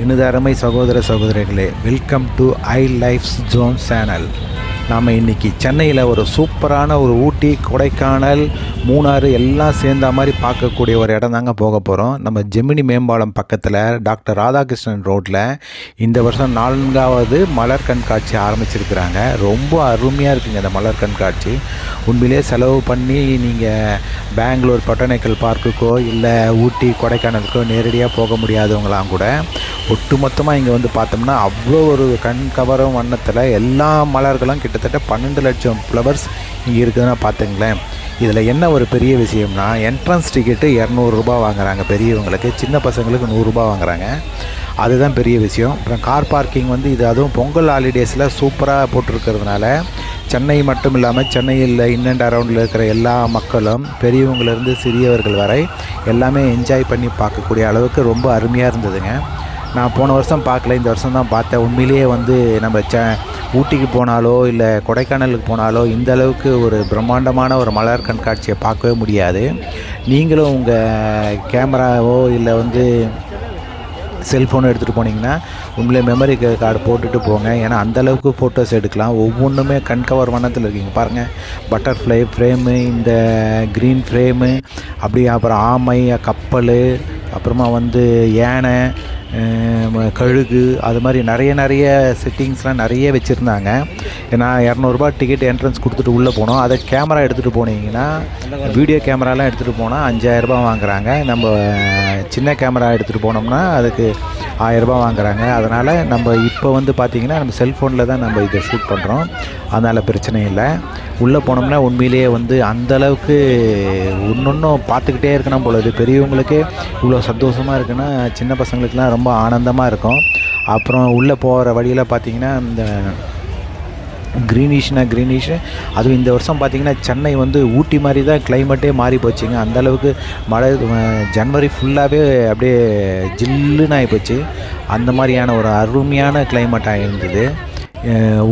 எனது அருமை சகோதர சகோதரிகளே welcome to I life's zone channel நாம் இன்றைக்கி சென்னையில் ஒரு சூப்பரான ஒரு ஊட்டி கொடைக்கானல் மூணாறு எல்லாம் சேர்ந்த மாதிரி பார்க்கக்கூடிய ஒரு இடம் தாங்க போக போகிறோம் நம்ம ஜெமினி மேம்பாலம் பக்கத்தில் டாக்டர் ராதாகிருஷ்ணன் ரோட்டில் இந்த வருஷம் நான்காவது மலர் கண்காட்சி ஆரம்பிச்சிருக்கிறாங்க. ரொம்ப அருமையாக இருக்குங்க இந்த மலர் கண்காட்சி. உண்மையிலே செலவு பண்ணி நீங்கள் பெங்களூர் பொட்டானிக்கல் பார்க்குக்கோ இல்லை ஊட்டி கொடைக்கானலுக்கோ நேரடியாக போக முடியாதவங்களாம் கூட ஒட்டுமொத்தமாக இங்கே வந்து பார்த்தோம்னா அவ்வளோ ஒரு கண் கவரும் வண்ணத்தில் எல்லா மலர்களும் கிட்ட கிட்டத்தட்ட பன்னெண்டு லட்சம் ஃப்ளவர்ஸ் இங்கே இருக்குதுன்னா பார்த்துங்களேன். இதில் என்ன ஒரு பெரிய விஷயம்னா என்ட்ரன்ஸ் டிக்கெட்டு இரநூறுபா வாங்குறாங்க பெரியவங்களுக்கு சின்ன பசங்களுக்கு நூறுரூபா வாங்குறாங்க. அதுதான் பெரிய விஷயம். அப்புறம் கார் பார்க்கிங் வந்து இது அதுவும் பொங்கல் ஹாலிடேஸில் சூப்பராக போட்டிருக்கிறதுனால சென்னை மட்டும் இல்லாமல் சென்னையில் இன் அண்ட் அரவுண்டில் இருக்கிற எல்லா மக்களும் பெரியவங்கலேருந்து சிறியவர்கள் வரை எல்லாமே என்ஜாய் பண்ணி பார்க்கக்கூடிய அளவுக்கு ரொம்ப அருமையாக இருந்ததுங்க. நான் போன வருஷம் பார்க்கல இந்த வருஷம் தான் பார்த்தேன். உண்மையிலேயே வந்து நம்ம ச ஊட்டிக்கு போனாலோ இல்லை கொடைக்கானலுக்கு போனாலோ இந்த அளவுக்கு ஒரு பிரம்மாண்டமான ஒரு மலர் கண்காட்சியை பார்க்கவே முடியாது. நீங்களும் உங்கள் கேமராவோ இல்லை வந்து செல்ஃபோன் எடுத்துகிட்டு போனீங்கன்னா உங்களே மெமரி கார்டு போட்டுட்டு போங்க. ஏன்னா அந்தளவுக்கு ஃபோட்டோஸ் எடுக்கலாம். ஒவ்வொன்றுமே கண்கவர் வண்ணத்தில் இருக்கீங்க. பாருங்கள் பட்டர்ஃப்ளை ஃப்ரேமு இந்த க்ரீன் ஃப்ரேமு அப்படி அப்புறம் ஆமை கப்பல் அப்புறமா வந்து யானை கழுகு அது மாதிரி நிறைய நிறைய செட்டிங்ஸ்லாம் நிறைய வச்சுருந்தாங்க. நான் இரநூறுபா டிக்கெட் என்ட்ரன்ஸ் கொடுத்துட்டு உள்ளே போனோம். அதை கேமரா எடுத்துகிட்டு போனீங்கன்னா வீடியோ கேமராலாம் எடுத்துகிட்டு போனால் அஞ்சாயிரரூபா வாங்குறாங்க. நம்ம சின்ன கேமரா எடுத்துகிட்டு போனோம்னா அதுக்கு ஆயிரரூபா வாங்குறாங்க. அதனால் நம்ம இப்போ வந்து பார்த்திங்கன்னா நம்ம செல்ஃபோனில் தான் நம்ம இதை ஷூட் பண்ணுறோம் அதனால் பிரச்சனை இல்லை. உள்ளே போனோம்னா உண்மையிலேயே வந்து அந்தளவுக்கு ஒன்றொன்றும் பார்த்துக்கிட்டே இருக்கணும் போல இது பெரியவங்களுக்கு இவ்வளோ சந்தோஷமாக இருக்குன்னா சின்ன பசங்களுக்குலாம் ரொம்ப ஆனந்தமாக இருக்கும். அப்புறம் உள்ளே போகிற வழியில் பார்த்திங்கன்னா இந்த க்ரீனிஷ்னா க்ரீனிஷ் அதுவும் இந்த வருஷம் பார்த்திங்கன்னா சென்னை வந்து ஊட்டி மாதிரி தான் கிளைமேட்டே மாறி போச்சுங்க. அந்தளவுக்கு மழை ஜனவரி ஃபுல்லாகவே அப்படியே ஜில்லுன்னு ஆகிப்போச்சு அந்த மாதிரியான ஒரு அருமையான கிளைமேட்டாக இருந்தது.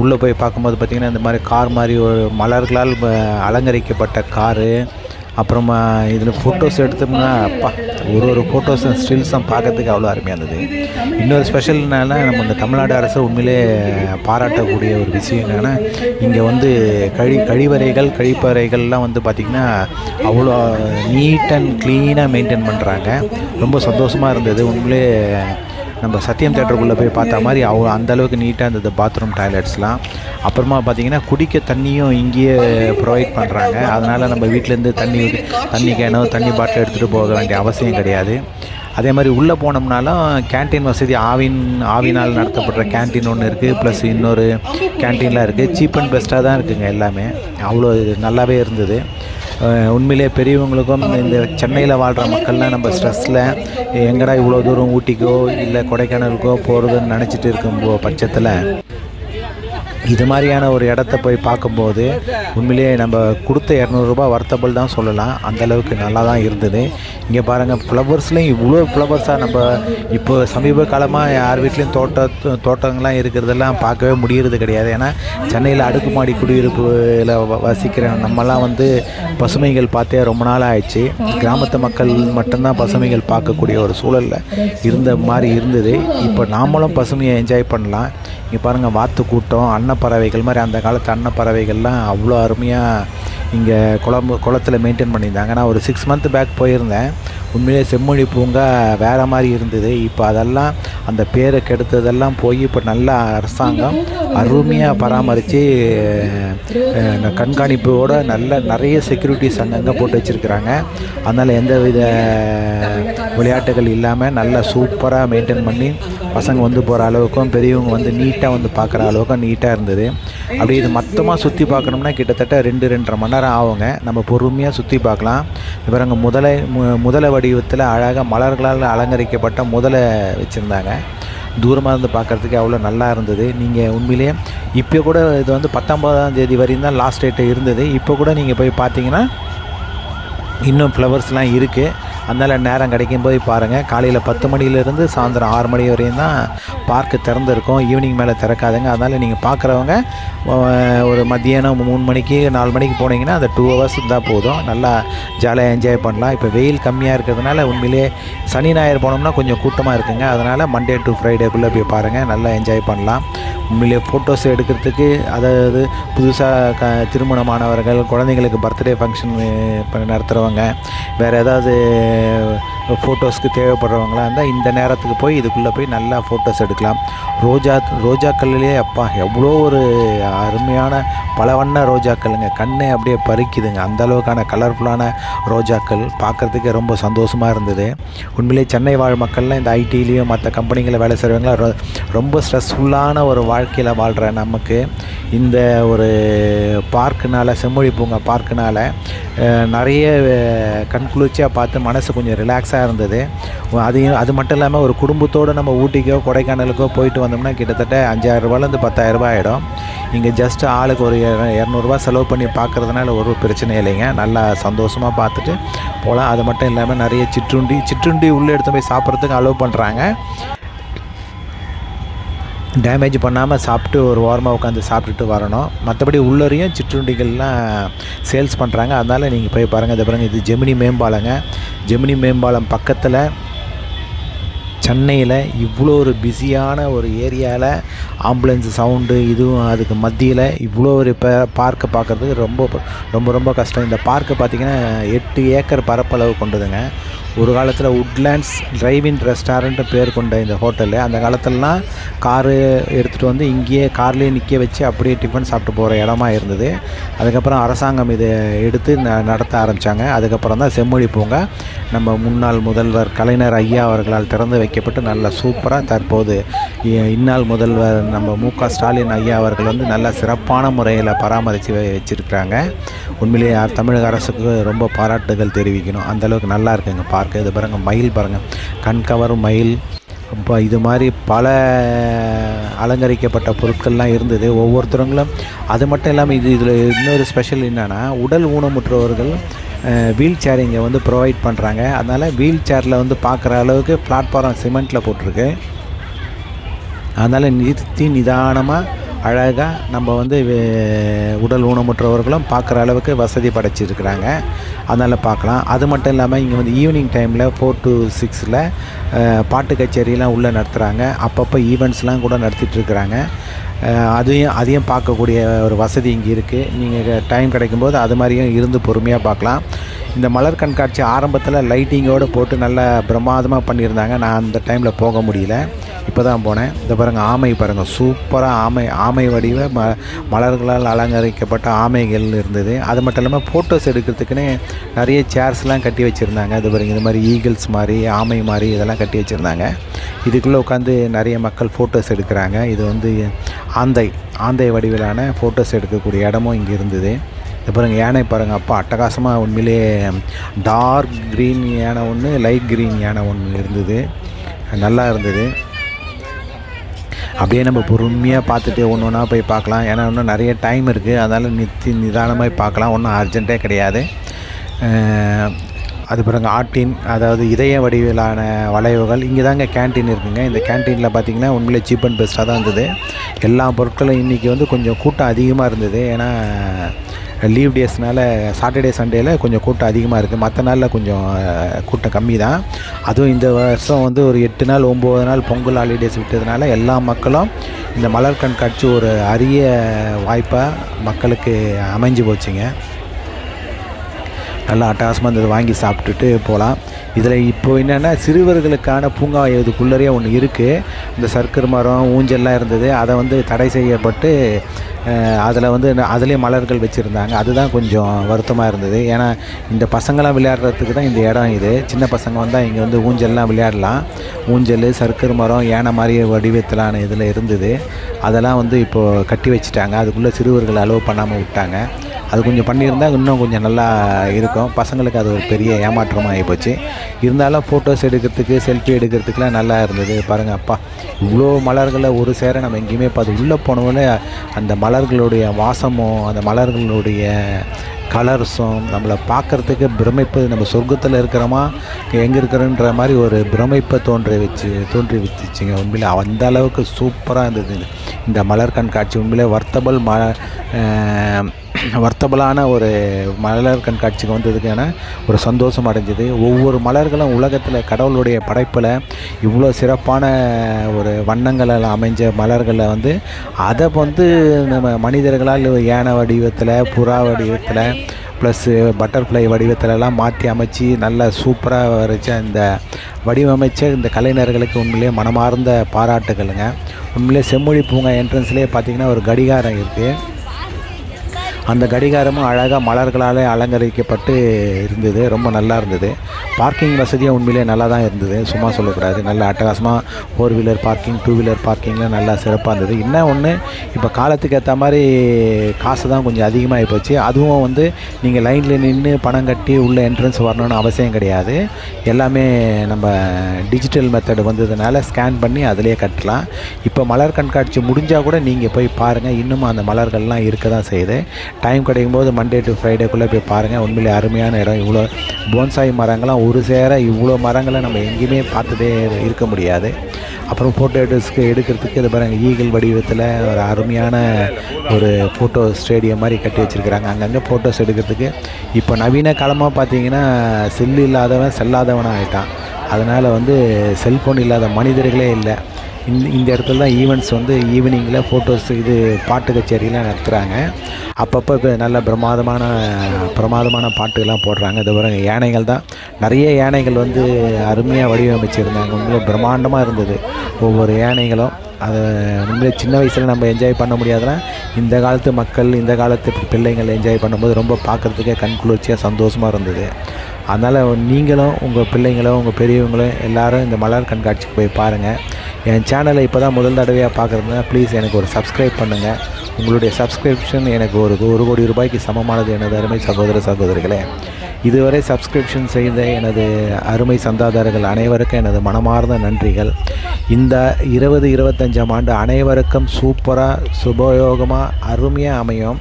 உள்ளே போய் பார்க்கும்போது பார்த்திங்கன்னா இந்த மாதிரி கார் மாதிரி ஒரு மலர்களால் அலங்கரிக்கப்பட்ட காரு அப்புறமா இதில் ஃபோட்டோஸ் எடுத்தோம்னா அப்பா ஒரு ஒரு ஃபோட்டோஸும் ஸ்டில்ஸும் பார்க்கறதுக்கு அவ்வளோ அருமையாக இருந்தது. இன்னொரு ஸ்பெஷல்னால நம்ம இந்த தமிழ்நாடு அரசு உண்மையிலே பாராட்டக்கூடிய ஒரு விஷயம் என்னென்னா இங்கே வந்து கழி கழிவறைகள் கழிப்பறைகள்லாம் வந்து பார்த்திங்கன்னா அவ்வளோ நீட் அண்ட் க்ளீனாக மெயின்டைன் பண்ணுறாங்க ரொம்ப சந்தோஷமாக இருந்தது. உண்மையிலே நம்ம சத்தியம் தேட்டருக்குள்ளே போய் பார்த்த மாதிரி அவ அந்தளவுக்கு நீட்டாக இருந்தது பாத்ரூம் டாய்லெட்ஸ்லாம் அப்புறமா பார்த்தீங்கன்னா குடிக்க தண்ணியும் இங்கேயே ப்ரொவைட் பண்ணுறாங்க அதனால் நம்ம வீட்டிலேருந்து தண்ணி தண்ணி கேனோ தண்ணி பாட்டில் எடுத்துகிட்டு போக வேண்டிய அவசியம் கிடையாது. அதே மாதிரி உள்ளே போனோம்னாலும் கேண்டீன் வசதி ஆவின் ஆவினால் நடத்தப்படுற கேண்டீன் ஒன்று இருக்குது ப்ளஸ் இன்னொரு கேண்டீன்லாம் இருக்குது சீப் அண்ட் பெஸ்ட்டாக தான் இருக்குங்க எல்லாமே. அவ்வளோ நல்லாவே இருந்தது. உண்மையிலே பெரியவங்களுக்கும் இந்த சென்னையில் வாழ்கிற மக்கள்லாம் நம்ம ஸ்ட்ரெஸ்ஸில் எங்கடா இவ்வளோ தூரம் ஊட்டிக்கோ இல்லை கொடைக்கானலுக்கோ போகிறதுன்னு நினச்சிட்டு இருக்கும் பட்சத்தில் இது மாதிரியான ஒரு இடத்த போய் பார்க்கும்போது உண்மையிலேயே நம்ம கொடுத்த இரநூறுபா வர்த்தபிள் தான் சொல்லலாம். அந்தளவுக்கு நல்லா தான் இருந்தது. இங்கே பாருங்கள் ஃப்ளவர்ஸ்லேயும் இவ்வளோ ஃப்ளவர்ஸாக நம்ம இப்போ சமீப காலமாக யார் வீட்லேயும் தோட்ட தோட்டங்கள்லாம் இருக்கிறதெல்லாம் பார்க்கவே முடியறது கிடையாது. ஏன்னா சென்னையில் அடுக்குமாடி குடியிருப்பில் வ- வசிக்கிற நம்மலாம் வந்து பசுமைகள் பார்த்தே ரொம்ப நாள் ஆயிடுச்சு. கிராமத்து மக்கள் மட்டும்தான் பசுமைகள் பார்க்கக்கூடிய ஒரு சூழலில் இருந்த மாதிரி இருந்தது. இப்போ நாமளும் பசுமையை என்ஜாய் பண்ணலாம். இங்கே பாருங்கள் வாத்து கூட்டம் அன்ன அன்னப்பறவைகள் மாதிரி அந்த காலத்து அன்னப்பறவைகள்லாம் அவ்வளோ அருமையாக இங்கே குளம்பு குளத்தில் மெயின்டைன் பண்ணியிருந்தாங்க. நான் ஒரு சிக்ஸ் மந்த் பேக் போயிருந்தேன். உண்மையிலே செம்மொழி பூங்கா வேறு மாதிரி இருந்தது. இப்போ அதெல்லாம் அந்த பேரை கெடுத்ததெல்லாம் போய் இப்போ நல்லா அரசாங்கம் அருமையாக பராமரித்து கண்காணிப்போட நல்ல நிறைய செக்யூரிட்டிஸ் அங்கங்கே போட்டு வச்சுருக்குறாங்க. அதனால் எந்த வித விளையாட்டுகள் இல்லாமல் நல்லா சூப்பராக மெயின்டைன் பண்ணி பசங்க வந்து போகிற அளவுக்கும் பெரியவங்க வந்து நீட்டாக வந்து பார்க்குற அளவுக்கும் நீட்டாக இருந்தது. அப்படி இது மொத்தமாக சுற்றி பார்க்கணும்னா கிட்டத்தட்ட ரெண்டு ரெண்டரை மணி நேரம் ஆகுங்க. நம்ம பொறுமையாக சுற்றி பார்க்கலாம். இவரங்க முதலை மு- முதலை வடிவத்தில் அழகாக மலர்களால் அலங்கரிக்கப்பட்ட முதலை வச்சுருந்தாங்க. தூரமாக இருந்து பார்க்குறதுக்கு அவ்வளோ நல்லா இருந்தது. நீங்கள் உண்மையிலேயே இப்போ கூட இது வந்து பத்தொம்போதாம் தேதி வரையும் தான் லாஸ்ட் டேட்டு இருந்தது. இப்போ கூட நீங்கள் போய் பார்த்தீங்கன்னா இன்னும் ஃப்ளவர்ஸ்லாம் இருக்குது அதனால் நேரம் கிடைக்கும் போய் பாருங்கள் காலையில் பத்து மணிலேருந்து சாயந்தரம் ஆறு மணி வரையும் தான் பார்க்கு திறந்துருக்கும். ஈவினிங் மேலே திறக்காதுங்க. அதனால் நீங்கள் பார்க்குறவங்க ஒரு மத்தியானம் மூணு மணிக்கு நாலு மணிக்கு போனீங்கன்னா அந்த டூ ஹவர்ஸ் இருந்தால் போதும். நல்லா ஜாலியாக என்ஜாய் பண்ணலாம். இப்போ வெயில் கம்மியாக இருக்கிறதுனால உண்மையிலே சனி ஞாயிறு போனோம்னா கொஞ்சம் கூட்டமாக இருக்குங்க. அதனால் மண்டே டு ஃப்ரைடேக்குள்ளே போய் பாருங்கள் நல்லா என்ஜாய் பண்ணலாம். உண்மையிலேயே ஃபோட்டோஸ் எடுக்கிறதுக்கு அதாவது புதுசாக க திருமணமானவர்கள் குழந்தைங்களுக்கு பர்த்டே ஃபங்க்ஷன் நடத்துகிறவங்க வேறு ஏதாவது ஃபோட்டோஸ்க்கு தேவைப்படுறவங்களாம் இருந்தால் இந்த நேரத்துக்கு போய் இதுக்குள்ளே போய் நல்லா ஃபோட்டோஸ் எடுக்கலாம். ரோஜா ரோஜாக்கள்லேயே அப்பா எவ்வளோ ஒரு அருமையான பல வண்ண ரோஜாக்கள்ங்க. கண்ணே அப்படியே பறிக்குதுங்க. அந்த அளவுக்கான கலர்ஃபுல்லான ரோஜாக்கள் பார்க்குறதுக்கே ரொம்ப சந்தோஷமாக இருந்தது. உண்மையிலே சென்னை வாழ் மக்கள்லாம் இந்த ஐடிலேயும் மற்ற கம்பெனிகளில் வேலை செய்கிறவங்களாம் ரொம்ப ஸ்ட்ரெஸ்ஃபுல்லான ஒரு வாழ்க்கையில் வாழ்கிற நமக்கு இந்த ஒரு பார்க்குனால் செம்மொழி பூங்கா பார்க்குனால் நிறைய கண்குளிர்ச்சியாக பார்த்து மனசு கொஞ்சம் ரிலாக்ஸாக இருந்தது. அதையும் அது மட்டும் இல்லாமல் ஒரு குடும்பத்தோடு நம்ம ஊட்டிக்கோ கொடைக்கானலுக்கோ போயிட்டு வந்தோம்னா கிட்டத்தட்ட அஞ்சாயிரம் ரூபாயிலேருந்து பத்தாயிரம் ஆகிடும் இங்கே ஜஸ்ட் ஆளுக்கு ஒரு இரநூறுவா இரநூறுபா செலவு பண்ணி பார்க்குறதுனால ஒரு பிரச்சனை இல்லைங்க. நல்லா சந்தோஷமாக பார்த்துட்டு போகலாம் அது மட்டும் இல்லாமல் நிறைய சிற்றுண்டி சிற்றுண்டி உள்ளே எடுத்து போய் சாப்பிட்றதுக்கு அலோவ் பண்ணுறாங்க டேமேஜ் பண்ணாமல் சாப்பிட்டு ஒரு ஓரமாக உட்காந்து சாப்பிட்டுட்டு வரணும். மற்றபடி உள்ளரையும் சிற்றுண்டிகள்லாம் சேல்ஸ் பண்ணுறாங்க அதனால் நீங்கள் போய் பாருங்கள் இதை பாருங்கள் இது ஜெமினி மேம்பாலங்க. ஜெமினி மேம்பாலம் பக்கத்தில் சென்னையில் இவ்வளோ ஒரு பிஸியான ஒரு ஏரியாவில் ஆம்புலன்ஸ் சவுண்டு இதுவும் அதுக்கு மத்தியில் இவ்வளோ ஒரு இப்போ பார்க்கை பார்க்குறதுக்கு ரொம்ப ரொம்ப ரொம்ப கஷ்டம். இந்த பார்க்கு பார்த்திங்கன்னா எட்டு ஏக்கர் பரப்பளவு கொண்டதுங்க. ஒரு காலத்தில் உட்லேண்ட்ஸ் டிரைவின் ரெஸ்டாரண்ட்டு பேர் கொண்ட இந்த ஹோட்டலு. அந்த காலத்துலலாம் காரு எடுத்துகிட்டு வந்து இங்கேயே கார்லேயே நிற்க வச்சு அப்படியே டிஃபன் சாப்பிட்டு போகிற இடமா இருந்தது. அதுக்கப்புறம் அரசாங்கம் இதை எடுத்து ந நடத்த ஆரம்பித்தாங்க அதுக்கப்புறம் தான் செம்மொழி பூங்கா. நம்ம முன்னாள் முதல்வர் கலைஞர் ஐயா அவர்களால் திறந்து வைக்கப்பட்டு நல்ல சூப்பராக தற்போது இந்நாள் முதல்வர் நம்ம மு க ஸ்டாலின் ஐயா அவர்கள் வந்து நல்ல சிறப்பான முறையில் பராமரித்து வச்சுருக்கிறாங்க. உண்மையிலேயே தமிழக அரசுக்கு ரொம்ப பாராட்டுகள் தெரிவிக்கணும். அந்தளவுக்கு நல்லா இருக்குங்க பார்க்க இது பாருங்கள் மயில் பாருங்கள் கண்கவர் மயில். இப்போ இது மாதிரி பல அலங்கரிக்கப்பட்ட பொருட்கள்லாம் இருந்தது. ஒவ்வொருத்தருங்களும் அது மட்டும் இல்லாமல் இது இதில் இன்னொரு ஸ்பெஷல் என்னென்னா உடல் ஊனமுற்றவர்கள் வீல் சேர் இங்கே வந்து ப்ரொவைட் பண்ணுறாங்க அதனால் வீல் சேரில் வந்து பார்க்குற அளவுக்கு பிளாட்ஃபாரம் சிமெண்ட்டில் போட்டிருக்கு. அதனால் நிறுத்தி நிதானமாக அழகாக நம்ம வந்து உடல் ஊனமுற்றவர்களும் பார்க்குற அளவுக்கு வசதி படைச்சிருக்கிறாங்க. அதனால் பார்க்கலாம். அது மட்டும் இல்லாமல் இங்கே வந்து ஈவினிங் டைமில் ஃபோர் டு சிக்ஸில் பாட்டு கச்சேரியெலாம் உள்ளே நடத்துகிறாங்க அப்பப்போ ஈவெண்ட்ஸ்லாம் கூட நடத்திட்டுருக்குறாங்க அதையும் அதையும் பார்க்கக்கூடிய ஒரு வசதி இங்கே இருக்குது நீங்கள் டைம் கிடைக்கும்போது அது மாதிரியும் இருந்து பொறுமையாக பார்க்கலாம். இந்த மலர் கண்காட்சி ஆரம்பத்தில் லைட்டிங்கோடு போட்டு நல்லா பிரமாதமாக பண்ணியிருந்தாங்க. நான் அந்த டைமில் போக முடியல. இப்போ தான் போனேன். இந்த பாருங்கள் ஆமை பாருங்கள் சூப்பராக ஆமை ஆமை வடிவ ம மலர்களால் அலங்கரிக்கப்பட்ட ஆமைகள் இருந்தது. அது மட்டும் இல்லாமல் ஃபோட்டோஸ் எடுக்கிறதுக்குன்னு நிறைய சேர்ஸ்லாம் கட்டி வச்சுருந்தாங்க. இது பாருங்க இது மாதிரி ஈகிள்ஸ் மாதிரி ஆமை மாதிரி இதெல்லாம் கட்டி வச்சுருந்தாங்க. இதுக்குள்ளே உட்காந்து நிறைய மக்கள் ஃபோட்டோஸ் எடுக்கிறாங்க. இது வந்து ஆந்தை ஆந்தை வடிவிலான ஃபோட்டோஸ் எடுக்கக்கூடிய இடமும் இங்கே இருந்தது. இது பாருங்க யானை பாருங்கள் அப்பா அட்டகாசமாக உண்மையிலேயே டார்க் க்ரீன் யானை ஒன்று லைட் க்ரீன் யானை ஒன்று இருந்தது. நல்லா இருந்தது. அப்படியே நம்ம பொறுமையாக பார்த்துட்டு ஒன்று ஒன்றா போய் பார்க்கலாம். ஏன்னா இன்னும் நிறைய டைம் இருக்குது அதனால் நித்தி நிதானமாக பார்க்கலாம். ஒன்றும் அர்ஜென்ட்டே கிடையாது. அது பிறகு ஆட்டின் அதாவது இதய வடிவிலான வளைவுகள். இங்கே தாங்க கேன்டீன் இருக்குங்க. இந்த கேன்டீனில் பார்த்தீங்கன்னா உண்மையிலே சீப் அண்ட் பெஸ்ட்டாக தான் இருந்தது. எல்லா பொருட்களும் இன்றைக்கி வந்து கொஞ்சம் கூட்டம் அதிகமாக இருந்தது. ஏன்னா லீவ் டேஸ்னால சாட்டர்டே சண்டேயில் கொஞ்சம் கூட்டம் அதிகமாக இருக்குது மற்ற நாளில் கொஞ்சம் கூட்டம் கம்மி தான். அதுவும் இந்த வருஷம் வந்து ஒரு எட்டு நாள் ஒம்பது நாள் பொங்கல் ஹாலிடேஸ் விட்டதுனால எல்லா மக்களும் இந்த மலர் கண்காட்சி ஒரு அரிய வாய்ப்பாக மக்களுக்கு அமைஞ்சு போச்சுங்க. நல்லா அட்டகாசமாக இருந்தது வாங்கி சாப்பிட்டுட்டு போகலாம். இதில் இப்போ என்னென்னா சிறுவர்களுக்கான பூங்கா இதுக்குள்ளரே ஒன்று இருக்குது இந்த சர்க்கரை மரம் ஊஞ்சல்லாம் இருந்தது. அதை வந்து தடை செய்யப்பட்டு அதில் வந்து அதுலேயே மலர்கள் வச்சுருந்தாங்க. அதுதான் கொஞ்சம் வருத்தமாக இருந்தது. ஏன்னா இந்த பசங்களாம் விளையாடுறதுக்கு தான் இந்த இடம் இது. சின்ன பசங்க வந்தால் இங்கே வந்து ஊஞ்சல்லாம் விளையாடலாம். ஊஞ்சல் சர்க்கர் மரம் யானை மாதிரி வடிவத்திலான இதில் இருந்தது. அதெல்லாம் வந்து இப்போது கட்டி வச்சுட்டாங்க. அதுக்குள்ளே சிறுவர்கள் அலோவ் பண்ணாமல் விட்டாங்க. அது கொஞ்சம் பண்ணியிருந்தா இன்னும் கொஞ்சம் நல்லா இருக்கும். பசங்களுக்கு அது ஒரு பெரிய ஏமாற்றமாக ஆகிப்போச்சு இருந்தாலும் ஃபோட்டோஸ் எடுக்கிறதுக்கு செல்ஃபி எடுக்கிறதுக்குலாம் நல்லா இருந்தது. பாருங்கள் அப்பா இவ்வளோ மலர்களை ஒரு சேர நம்ம எங்கேயுமே பார்த்து உள்ளே போனவொடனே அந்த மலர்களுடைய வாசமும் அந்த மலர்களுடைய கலர்ஸும் நம்மளை பார்க்குறதுக்கு பிரமிப்பு. நம்ம சொர்க்கத்தில் இருக்கிறோமா எங்கே இருக்கிறோன்ற மாதிரி ஒரு பிரமிப்பை தோன்றி வச்சு தோன்றி வச்சுச்சிங்க. உண்மையிலே அந்த அளவுக்கு சூப்பராக இருந்தது. இந்த மலர் கண்காட்சி உண்மையிலே வர்த்தபல் ம வர்த்தபலான ஒரு மலர் கண்காட்சிக்கு வந்ததுக்கான ஒரு சந்தோஷம் அடைஞ்சது. ஒவ்வொரு மலர்களும் உலகத்தில் கடவுளுடைய படைப்பில் இவ்வளோ சிறப்பான ஒரு வண்ணங்களில் அமைஞ்ச மலர்களை வந்து அதை வந்து நம்ம மனிதர்களால் யானை வடிவத்தில் புறா வடிவத்தில் ப்ளஸ்ஸு பட்டர்ஃப்ளை வடிவத்திலலாம் மாற்றி அமைச்சு நல்லா சூப்பராக வரைச்ச இந்த வடிவமைச்ச இந்த கலைஞர்களுக்கு உண்மையிலேயே மனமார்ந்த பாராட்டுகளுங்க. உண்மையிலே செம்மொழி பூங்கா என்ட்ரன்ஸ்லேயே பார்த்திங்கன்னா ஒரு கடிகாரம் இருக்குது அந்த கடிகாரமும் அழகாக மலர்களால் அலங்கரிக்கப்பட்டு இருந்தது. ரொம்ப நல்லா இருந்தது. பார்க்கிங் வசதியும் உண்மையிலே நல்லா தான் இருந்தது. சும்மா சொல்லக்கூடாது. நல்ல அட்டகாசமாக four wheeler parking two wheeler பார்க்கிங்லாம் நல்லா சிறப்பாக இருந்தது. இன்னும் ஒன்று இப்போ காலத்துக்கு ஏற்ற மாதிரி காசு தான் கொஞ்சம் அதிகமாகி போச்சு. அதுவும் வந்து நீங்கள் லைனில் நின்று பணம் கட்டி உள்ளே என்ட்ரன்ஸ் வரணும்னு அவசியம் கிடையாது. எல்லாமே நம்ம டிஜிட்டல் மெத்தடு வந்ததுனால ஸ்கேன் பண்ணி அதிலே கட்டலாம். இப்போ மலர் கண்காட்சி முடிஞ்சால் கூட நீங்கள் போய் பாருங்கள் இன்னும் அந்த மலர்கள்லாம் இருக்க தான் செய்யுது. டைம் கிடைக்கும் போது மண்டே டு ஃப்ரைடேக்குள்ளே போய் பாருங்கள் உண்மையிலே அருமையான இடம். இவ்வளோ போன்சாய் மரங்கள்லாம் ஒரு சேர இவ்வளோ மரங்களை நம்ம எங்கேயுமே பார்த்ததே இருக்க முடியாது. அப்புறம் ஃபோட்டோ எடுஸ்க்கு எடுக்கிறதுக்கு இது பாருங்க ஈகிள் வடிவத்தில் ஒரு அருமையான ஒரு ஃபோட்டோ ஸ்டேடியம் மாதிரி கட்டி வச்சுருக்கிறாங்க. அங்கங்கே ஃபோட்டோஸ் எடுக்கிறதுக்கு. இப்போ நவீன காலமாக பார்த்தீங்கன்னா செல்லு இல்லாதவன் செல்லாதவனாக ஆகிட்டான் அதனால் வந்து செல்ஃபோன் இல்லாத மனிதர்களே இல்லை. இந்த இந்த இடத்துல தான் ஈவெண்ட்ஸ் வந்து ஈவினிங்கில் ஃபோட்டோஸ் இது பாட்டு கச்சேரிலாம் நடத்துகிறாங்க அப்பப்போ இப்போ நல்ல பிரமாதமான பிரமாதமான பாட்டுகள்லாம் போடுறாங்க. இது பாருங்க யானைகள் தான். நிறைய யானைகள் வந்து அருமையாக வடிவமைச்சிருந்தாங்க. உண்மையிலே பிரம்மாண்டமாக இருந்தது. ஒவ்வொரு யானைகளும். அதை உண்மையிலே சின்ன வயசில் நம்ம என்ஜாய் பண்ண முடியாதுன்னா இந்த காலத்து மக்கள் இந்த காலத்து பிள்ளைங்கள் என்ஜாய் பண்ணும்போது ரொம்ப பார்க்குறதுக்கே கண் குளிர்ச்சியாக சந்தோஷமாக இருந்தது. அதனால் நீங்களும் உங்கள் பிள்ளைங்களும் உங்கள் பெரியவங்களும் எல்லாரும் இந்த மலர் கண்காட்சிக்கு போய் பாருங்கள் என் சேனலை இப்போ தான் முதல் தடவையாக பார்க்குறதுனா ப்ளீஸ் எனக்கு ஒரு சப்ஸ்கிரைப் பண்ணுங்கள் உங்களுடைய சப்ஸ்கிரிப்ஷன் எனக்கு ஒரு ஒரு கோடி ரூபாய்க்கு சமமானது எனது அருமை சகோதர சகோதரிகளே. இதுவரை சப்ஸ்கிரிப்ஷன் செய்த எனது அருமை சந்தாதாரர்கள் அனைவருக்கும் எனது மனமார்ந்த நன்றிகள். இந்த இருபது இருபத்தஞ்சாம் ஆண்டு அனைவருக்கும் சூப்பராக சுபயோகமாக அருமையாக அமையும்.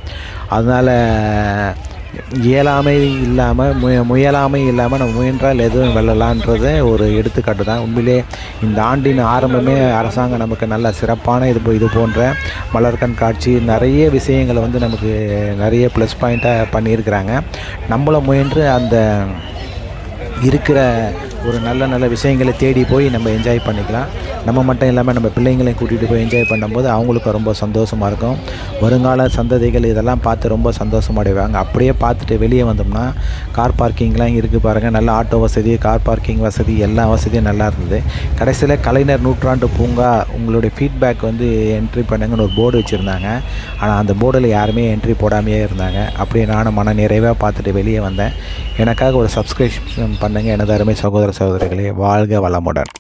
அதனால் இயலாமை இல்லாமல் முய முயலாமை இல்லாமல் நம்ம முயன்றால் எதுவும் வெல்லலான்றது ஒரு எடுத்துக்காட்டு தான். உண்மையிலே இந்த ஆண்டின் ஆரம்பமே அரசாங்கம் நமக்கு நல்ல சிறப்பான இது இது போன்ற மலர் கண்காட்சி நிறைய விஷயங்களை வந்து நமக்கு நிறைய ப்ளஸ் பாயிண்ட்டாக பண்ணியிருக்கிறாங்க. நம்மளும் முயன்று அந்த இருக்கிற ஒரு நல்ல நல்ல விஷயங்களை தேடி போய் நம்ம என்ஜாய் பண்ணிக்கலாம். நம்ம மட்டும் இல்லாமல் நம்ம பிள்ளைங்களையும் கூட்டிகிட்டு போய் என்ஜாய் பண்ணும்போது அவங்களுக்கு ரொம்ப சந்தோஷமாக இருக்கும். வருங்கால சந்ததிகள் இதெல்லாம் பார்த்து ரொம்ப சந்தோஷமடைவாங்க. அப்படியே பார்த்துட்டு வெளியே வந்தோம்னா கார் பார்க்கிங்லாம் இருக்குது பாருங்கள் நல்ல ஆட்டோ வசதி கார் பார்க்கிங் வசதி எல்லா வசதியும் நல்லா இருந்தது. கடைசியில் கலைஞர் நூற்றாண்டு பூங்கா உங்களுடைய ஃபீட்பேக் வந்து என்ட்ரி பண்ணுங்கன்னு ஒரு போர்டு வச்சுருந்தாங்க. ஆனால் அந்த போர்டில் யாருமே என்ட்ரி போடாமையே இருந்தாங்க. அப்படியே நானும் மன நிறைவாக பார்த்துட்டு வெளியே வந்தேன். எனக்காக ஒரு சப்ஸ்கிரிப்ஷன் பண்ணுங்கள் எனது அருமை சகோதர சகோதரிகளே வாழ்க வளமுடன்.